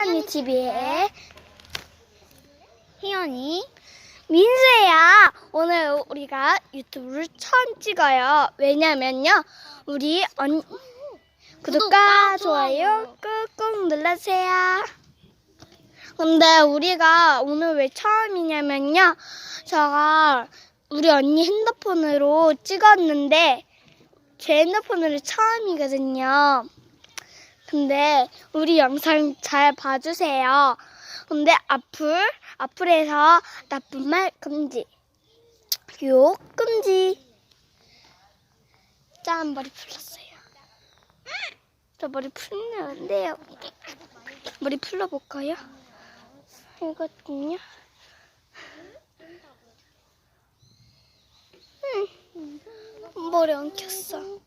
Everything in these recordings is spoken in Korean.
희연이 TV의 희연이. 민수야 오늘 우리가 유튜브를 처음 찍어요. 왜냐면요 우리 언 구독과 좋아요. 꾹꾹 눌러주세요. 근데 우리가 오늘 왜 처음이냐면요 제가 우리 언니 핸드폰으로 찍었는데 제 핸드폰으로 처음이거든요 근데 우리 영상 잘 봐주세요. 근데 앞을 앞을에서 나쁜 말 금지. 욕 금지. 짠 머리 풀렸어요. 저 머리 풀면 안 돼요. 머리 풀러볼까요? 이거든요. 음, 머리 엉켰어.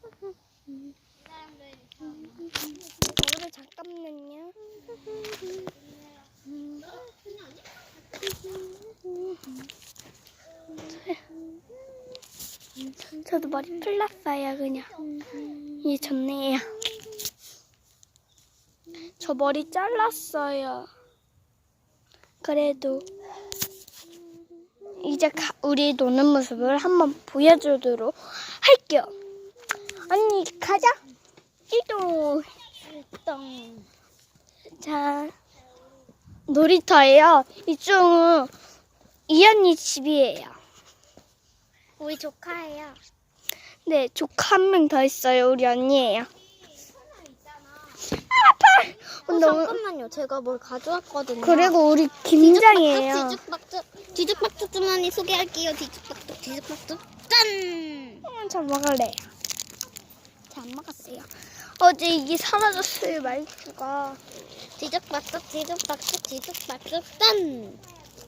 머리 잠깐만요. 저도 머리 풀렸어요, 그냥. 이게 좋네요. 저 머리 잘랐어요. 그래도 이제 가- 우리 노는 모습을 한번 보여주도록 할게요. 언니 가자. 이동. 이동. 자 놀이터예요. 이쪽은 이 언니 집이에요. 우리 조카예요. 네, 조카 한 명 더 있어요. 우리 언니예요. 어, 근데 오늘- 잠깐만요. 제가 뭘 가져왔거든요. 그리고 우리 김장이에요. 뒤죽박죽 뒤죽박죽 주머니 소개할게요. 뒤죽박죽 뒤죽박죽 짠. 음, 저 먹을래요. 잘 먹었어요. 어제 이게 사라졌어요, 말투가. 뒤죽박죽 뒤죽박죽 뒤죽박죽 짠.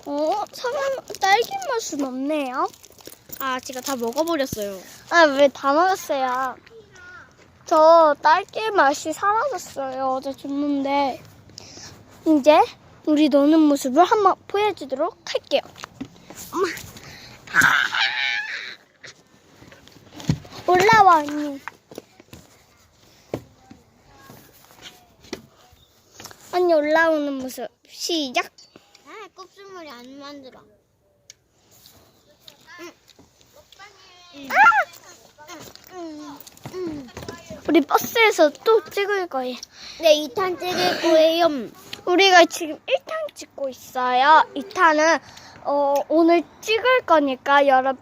어? 사람, 딸기 맛은 없네요. 아 제가 다 먹어버렸어요. 아, 왜 다 먹었어요? 저 딸기 맛이 사라졌어요. 어제 줬는데. 이제 우리 노는 모습을 한번 보여주도록 할게요. 엄마. 올라와, 언니. 언니 올라오는 모습. 시작. 아 곱슬머리 안 만들어. 음. 음. 우리 버스에서 또 찍을 거예요. 네 2탄 찍을 거예요. 우리가 지금 1탄 찍고 있어요. 2탄은 어, 오늘 찍을 거니까 여러분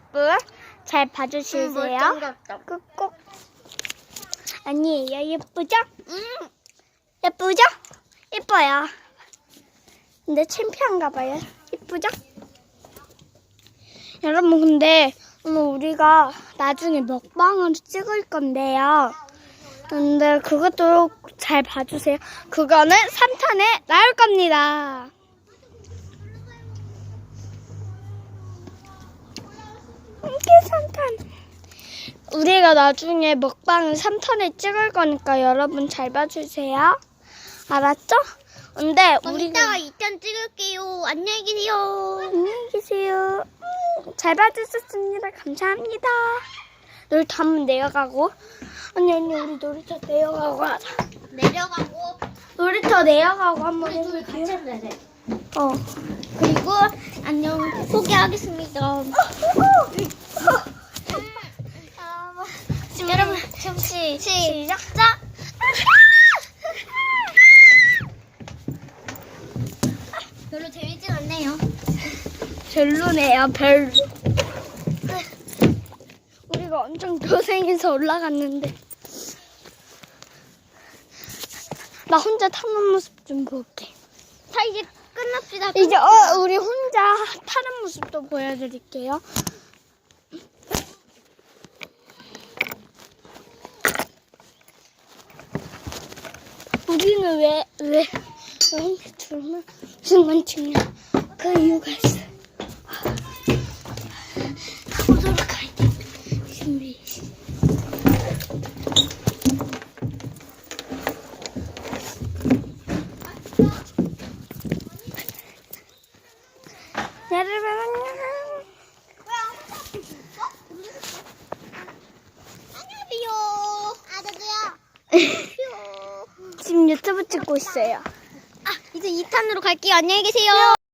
잘 봐주시세요. 멋쟁이같다. 꾹꾹. 아니에요. 예쁘죠? 음. 예쁘죠? 예뻐요. 근데 창피한가 봐요. 예쁘죠? 여러분 근데 오늘 우리가 나중에 먹방을 찍을 건데요. 근데 그것도 잘 봐주세요. 그거는 3탄에 나올 겁니다. 이게 3탄. 우리가 나중에 먹방을 3탄에 찍을 거니까 여러분 잘 봐주세요. 알았죠? 근데 그럼 우리가 이따가 2탄 찍을게요. 안녕히 계세요. 안녕히 계세요. 음, 잘 봐주셨습니다. 감사합니다. 놀이터 한번 내려가고 언니 언니 우리 놀이터 내려가고 하자. 내려가고 놀이터 내려가고 한번 우리 둘이 해볼게요. 해야 돼. 어. 그리고 안녕 소개하겠습니다. 지금 여러분 잠시 시작. 자, 별로 재밌진 않네요. 별로네요. 별로. 우리가 엄청 고생해서 올라갔는데 나 혼자 타는 모습 좀 볼게. 자 이제 끝납시다. 이제 어, 우리 혼자 타는 모습도 보여드릴게요. 우리는 왜, 왜, 왜 둘만 중간 찍냐? 그 이유가 있어. 가보도록 할게. 준비. 여러분 안녕. 안녕하세요. 아저도요. 지금 유튜브 찍고 있어요. 아 이제 2탄으로 갈게요. 안녕히 계세요.